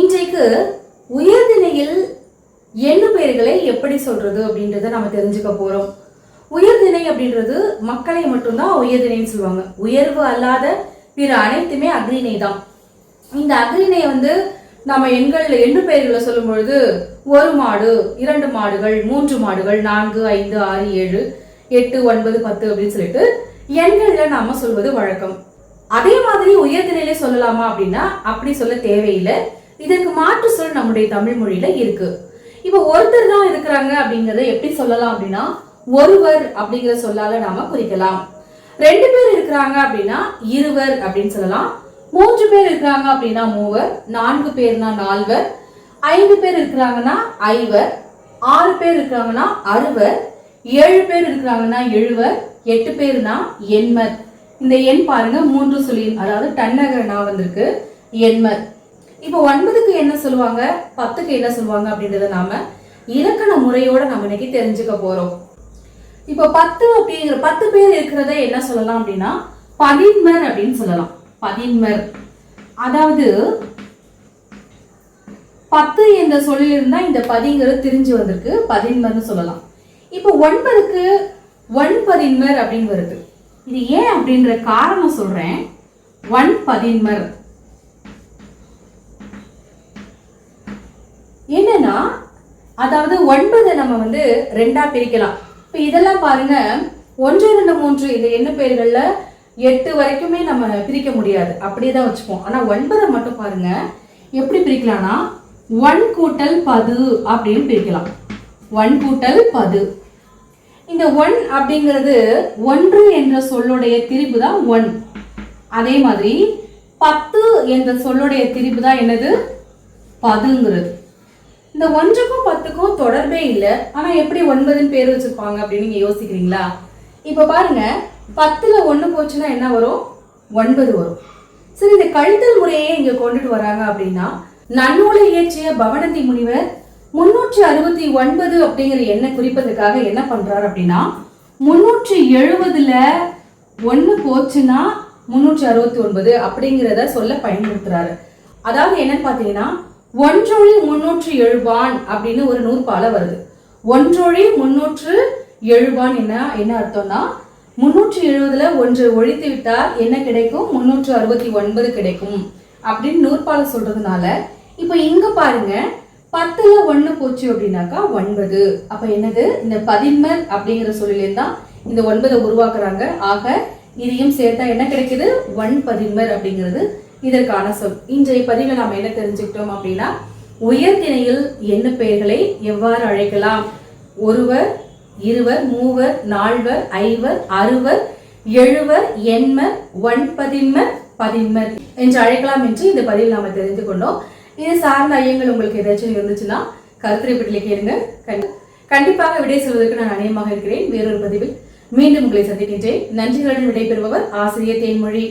இன்றைக்கு உயர்திணையில் எண்ணு பெயர்களை எப்படி சொல்றது அப்படின்றத நம்ம தெரிஞ்சுக்க போறோம். உயர்திணை அப்படின்றது மக்களை மட்டும்தான் உயர்திணைன்னு சொல்லுவாங்க. உயர்வு அல்லாத பிற அனைத்துமே அக்ரிணை தான். இந்த அக்ரிணை வந்து நம்ம எண்கள் எண்ணு பெயர்களை சொல்லும் பொழுது ஒரு மாடு இரண்டு மாடுகள் மூன்று மாடுகள் நான்கு ஐந்து ஆறு ஏழு எட்டு ஒன்பது பத்து அப்படின்னு சொல்லிட்டு எண்கள்ல நாம சொல்வது வழக்கம். அதே மாதிரி உயர்திணையில சொல்லலாமா அப்படின்னா அப்படி சொல்ல தேவையில்லை. இதற்கு மாற்று சொல் நம்முடைய தமிழ் மொழியில இருக்கு. இப்போ ஒருத்தர் தான் இருக்கிறாங்க அப்படிங்கறத எப்படி சொல்லலாம் அப்படின்னா ஒருவர் அப்படிங்கிற சொல்லால நாம குறிக்கலாம். ரெண்டு பேர் இருக்கிறாங்க அப்படின்னா இருவர் அப்படின்னு சொல்லலாம். மூன்று பேர் இருக்கிறாங்க அப்படின்னா மூவர். நான்கு பேர்னா நால்வர். ஐந்து பேர் இருக்கிறாங்கன்னா ஐவர். ஆறு பேர் இருக்கிறாங்கன்னா அறுவர். ஏழு பேர் இருக்கிறாங்கன்னா எழுவர். எட்டு பேர்னா எண்மர். இந்த எண் பாருங்க மூன்று சொல்லி அதாவது டன்னகர் நான் வந்திருக்கு எண்மர். இப்போ ஒன்பதுக்கு என்ன சொல்லுவாங்க? பத்துக்கு என்ன சொல்லுவாங்க அப்படின்றத நாம இலக்கண முறையோட நம்ம இன்னைக்கு தெரிஞ்சுக்க போறோம். இப்போ பத்து அப்படிங்கிற பத்து பேர் இருக்கிறத என்ன சொல்லலாம் அப்படின்னா பதின்மர் அப்படின்னு சொல்லலாம். பதின்மர். அதாவது பத்து என்ற சொல்லிலிருந்தா இந்த பதிங்கிறது திரிஞ்சு வந்திருக்கு. பதின்மர்னு சொல்லலாம். இப்போ ஒன்பதுக்கு ஒன்பதின்மர் அப்படின்னு வருது. இது ஏன் அப்படின்ற காரணம் சொல்றேன். ஒன் பதின்மர் அதாவது ஒன்பதை நம்ம வந்து ரெண்டா பிரிக்கலாம். இப்போ இதெல்லாம் பாருங்க ஒன்று இரண்டு மூன்று இந்த என்ன பேர்களில் எட்டு வரைக்குமே நம்ம பிரிக்க முடியாது. அப்படியே தான் வச்சுப்போம். ஆனால் ஒன்பதை மட்டும் பாருங்க எப்படி பிரிக்கலாம்னா ஒன் கூட்டல் பது அப்படின்னு பிரிக்கலாம். ஒன் கூட்டல் பது. இந்த ஒன் அப்படிங்கிறது ஒன்று என்ற சொல்லுடைய திரிபு தான் ஒன். அதே மாதிரி பத்து என்ற சொல்லுடைய திரிபு தான் என்னது? பதுங்கிறது. இந்த ஒன்றுக்கும் பத்துக்கும் தொடர்பே இல்லை. ஆனா எப்படி ஒன்பதுன்னு பேர் வச்சிருப்பாங்க அப்படின்னு நீங்க யோசிக்கிறீங்களா? இப்போ பாருங்க பத்துல ஒண்ணு போச்சுன்னா என்ன வரும்? ஒன்பது வரும். சரி இந்த கழித்தல் முறையே இங்க கொண்டுட்டு வராங்க அப்படின்னா நன்னூலை இயற்றிய பவனந்தி முனிவர் முன்னூற்றி அறுபத்தி ஒன்பது அப்படிங்கிற எண்ணை குறிப்பதற்காக என்ன பண்றாரு அப்படின்னா முன்னூற்றி எழுபதுல ஒண்ணு போச்சுன்னா முன்னூற்றி அறுபத்தி ஒன்பது அப்படிங்கிறத சொல்ல பயன்படுத்துறாரு. அதாவது என்னன்னு பார்த்தீங்கன்னா ஒன்றொழி முன்னூற்று எழுபான் அப்படின்னு ஒரு நூற்பால வருது. ஒன்றொழி முன்னூற்று எழுபான் என்ன என்ன அர்த்தம்னா முன்னூற்றி எழுபதுல ஒன்று ஒழித்து விட்டால் என்ன கிடைக்கும்? முன்னூற்று அறுபத்தி ஒன்பது கிடைக்கும். அப்படின்னு நூற்பால சொல்றதுனால இப்போ இங்க பாருங்க பத்துல ஒண்ணு போச்சு அப்படின்னாக்கா ஒன்பது. அப்ப என்னது? இந்த பதின்மர் அப்படிங்கிற சொல்லிலேருந்து தான் இந்த ஒன்பதை உருவாக்குறாங்க. ஆக இதையும் சேர்த்தா என்ன கிடைக்குது? ஒன் பதின்மர் அப்படிங்கிறது இதற்கான சொல். இன்றைய பதிவில் நாம் என்ன தெரிஞ்சுக்கிட்டோம் அப்படின்னா உயர்திணையில் எண்ணு பெயர்களை எவ்வாறு அழைக்கலாம்? ஒருவர் இருவர் மூவர் நால்வர் ஐவர் அறுவர் எழுவர் எண்மர் ஒன்பதின்மர் பதின்மர் என்று அழைக்கலாம் என்று இந்த பதிவில் நாம் தெரிந்து கொண்டோம். இது சார்ந்த ஐயங்கள் உங்களுக்கு ஏதாச்சும் இருந்துச்சுன்னா கருத்துரைப்பட்டிலே கேளுங்க. கண்டிப்பாக விடை சொல்வதற்கு நான் அநேகமாக இருக்கிறேன். வேறொரு பதிவில் மீண்டும் உங்களை சந்திக்கின்றேன். நன்றிகளுடன் விடைபெறுபவர் ஆசிரியர் தேன்மொழி.